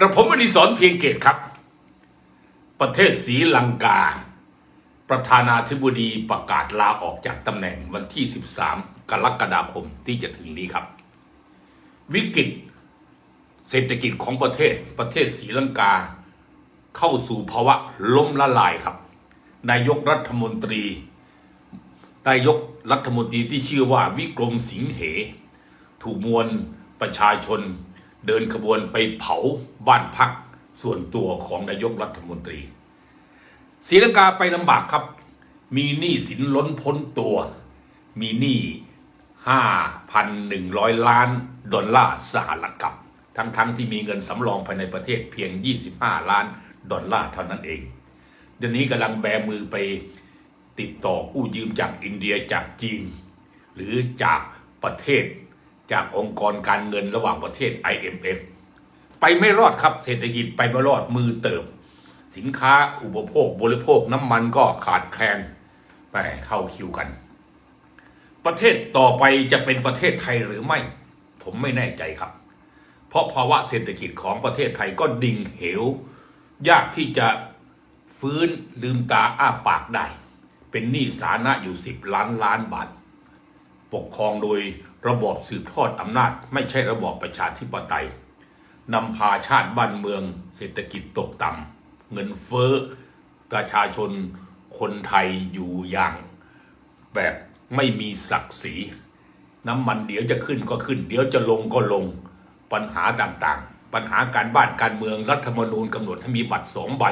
กระผมอดิศรเพียงเกตครับ ประเทศศรีลังกา ประธานาธิบดีประกาศลาออกจากตำแหน่งวันที่ 13 กรกฎาคมที่จะถึงนี้ครับ วิกฤตเศรษฐกิจของประเทศประเทศศรีลังกา เข้าสู่ภาวะล้มละลายครับ นายกรัฐมนตรีนายกรัฐมนตรีที่ชื่อว่าวิกรมสิงเห ถูกมวลประชาชน เดินขบวนไปเผาบ้านพักส่วนตัวของนายกรัฐมนตรีศรีลังกาไปลำบากครับ มีหนี้สินล้นพ้นตัว มีหนี้5,100 ล้านดอลลาร์สหรัฐกับ ทั้งๆทที่มีเงินสำรองภายในประเทศเพียง 25 ล้านดอลลาร์เท่านั้นเอง เดี๋ยวนี้กำลังแบมือไปติดต่อกู้ยืมจากอินเดียจากจีน หรือจากประเทศ จากองค์กรการเงินระหว่างประเทศ IMF ไปไม่รอดครับเศรษฐกิจไปไม่รอดมือเติบ สินค้าอุปโภคบริโภคน้ำมันก็ขาดแคลนไปเข้าคิวกัน ประเทศต่อไปจะเป็นประเทศไทยหรือไม่ ผมไม่แน่ใจครับ เพราะภาวะเศรษฐกิจของประเทศไทยก็ดิ่งเหว ยากที่จะฟื้นลืมตาอ้าปากได้ เป็นหนี้สาธารณะอยู่ 10 ล้านล้านบาท ปกครองโดย ระบอบสืบทอดอำนาจ ไม่ใช่ระบอบประชาธิปไตยนำพาชาติบ้านเมือง เศรษฐกิจตกต่ำเงินเฟ้อประชาชนคนไทยอยู่อย่าง แบบไม่มีศักดิ์ศรี น้ำมันเดี๋ยวจะขึ้นก็ขึ้น เดี๋ยวจะลงก็ลงปัญหาต่างๆ ปัญหาการบ้านการเมืองรัฐธรรมนูญกำหนดให้มีบัตรสองใบ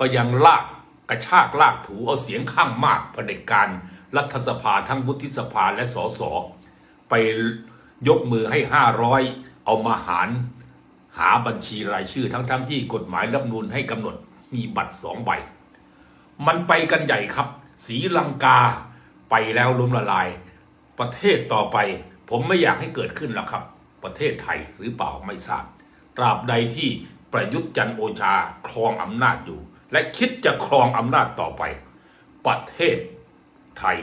ก็ยังลากกระชากลากถูเอาเสียงข้างมากเผด็จการรัฐสภาทั้งวุฒิสภาและสส ไปยกมือให้ห้าร้อยเอามาหารหาบัญชีรายชื่อทั้งๆทที่กฎหมายรัฐธรรมนูญให้กำหนดมีบัตรสองใบ มันไปกันใหญ่ครับศรีลังกาไปแล้วล้มละลาย ประเทศต่อไป ผมไม่อยากให้เกิดขึ้นแล้วครับ ประเทศไทยหรือเปล่าไม่ทราบ ตราบใดที่ประยุทธ์จันโอชาครองอำนาจอยู่ และคิดจะครองอำนาจต่อไป ประเทศไทย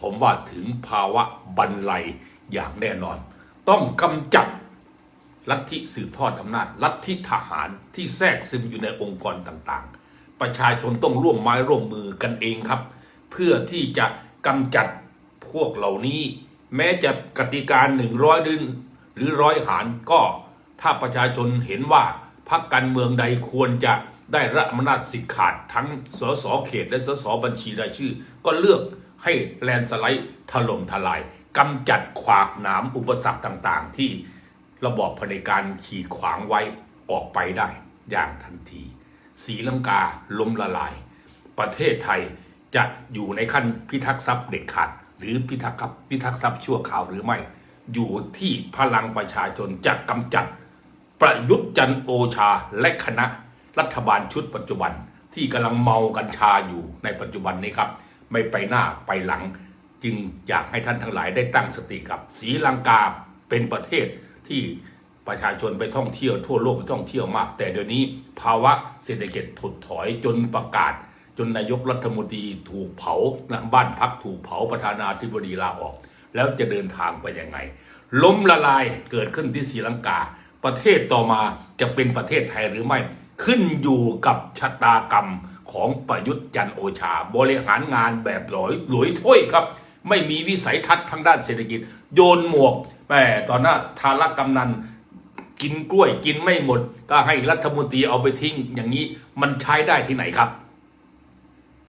ผมว่าถึงภาวะบันไล อย่างแน่นอน ต้องกำจัดลัทธิสืบทอดอำนาจ ลัทธิทหารที่แทรกซึมอยู่ในองค์กรต่างๆ ประชาชนต้องร่วมไม้ร่วมมือกันเองครับ เพื่อที่จะกำจัดพวกเหล่านี้ แม้จะกติกาหนึ่งร้อยดึงหรือร้อยหารก็ถ้าประชาชนเห็นว่าพรรคการเมืองใดควรจะได้รับอำนาจสิทธิ์ขาดทั้งสสเขตและสสบัญชีรายชื่อ ก็เลือกให้แลนสไลด์ถล่มทลาย กำจัดขวากหนามอุปสรรคต่าง ๆ ที่ระบอบเผด็จการขีดขวางไว้ออกไปได้อย่างทันทีศรีลังกาล้มละลาย ประเทศไทยจะอยู่ในขั้นพิทักษ์ทรัพย์เด็ดขาด หรือพิทักษ์พิทักษ์ทรัพย์ชั่วคราวหรือไม่ อยู่ที่พลังประชาชนจะกำจัด ประยุทธ์จันโอชาและคณะรัฐบาลชุดปัจจุบันที่กำลังเมากัญชาอยู่ในปัจจุบันนี้ครับ ไม่ไปหน้าไปหลัง จึงอยากให้ท่านทั้งหลายได้ตั้งสติครับศรีลังกาเป็นประเทศที่ประชาชนไปท่องเที่ยวทั่วโลกไปท่องเที่ยวมาก แต่เดี๋ยวนี้ภาวะเศรษฐกิจถดถอยจนประกาศ จนนายกรัฐมนตรีถูกเผานะบ้านพักถูกเผาประธานาธิบดีลาออก แล้วจะเดินทางไปยังไง ล้มละลายเกิดขึ้นที่ศรีลังกา ประเทศต่อมาจะเป็นประเทศไทยหรือไม่ ขึ้นอยู่กับชะตากรรมของประยุทธ์จันโอชา บริหารงานแบบหลอยหลวยถ้วยครับ ไม่มีวิสัยทัศน์ทางด้านเศรษฐกิจ โยนหมวกแหมตอนนั้นทารักกำนันกินกล้วยกินไม่หมด ก็ให้รัฐมนตรีเอาไปทิ้งอย่างนี้มันใช้ได้ที่ไหนครับ